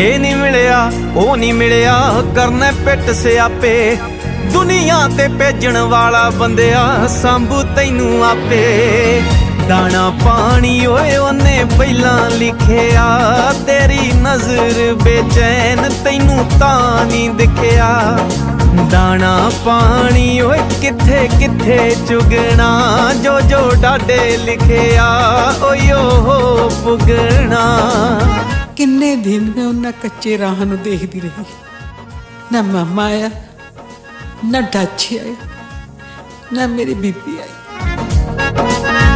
ਇਹ ਨਹੀਂ ਮਿਲਿਆ, ਉਹ ਨਹੀਂ ਮਿਲਿਆ। ਕਰਨਾ ਪਿੱਟ ਸਿਆਪੇ। ਦੁਨੀਆ ਤੇ ਭੇਜਣ ਵਾਲਾ ਬੰਦਿਆ ਸੰਭੂ ਤੈਨੂੰ ਆਪੇ। ਦਾਣਾ ਪਾਣੀ ਓਏ, ਉਹਨੇ ਪਹਿਲਾਂ ਲਿਖਿਆ। ਤੇਰੀ ਨਜ਼ਰ ਬੇਚੈਨ ਤੈਨੂੰ ਤਾਂ ਨਹੀਂ ਦਿਖਿਆ। ਦਾਣਾ ਪਾਣੀ ਓਏ, ਕਿੱਥੇ ਕਿੱਥੇ ਚੁਗਣਾ। ਜੋ ਜੋ ਡਾਡੇ ਲਿਖਿਆ, ਓਏ ਓ ਪੁਗਣਾ ਕਿੰਨੇ ਦਿਨ ਮੈਂ ਉਹਨਾਂ ਕੱਚੇ ਰਾਹਾਂ ਨੂੰ ਦੇਖਦੀ ਰਹੀ। ਨਾ ਮਾਮਾ ਆਇਆ, ਨਾ ਡਾਚੀ ਆਇਆ ਨਾ ਮੇਰੀ ਬੀਬੀ ਆਈ।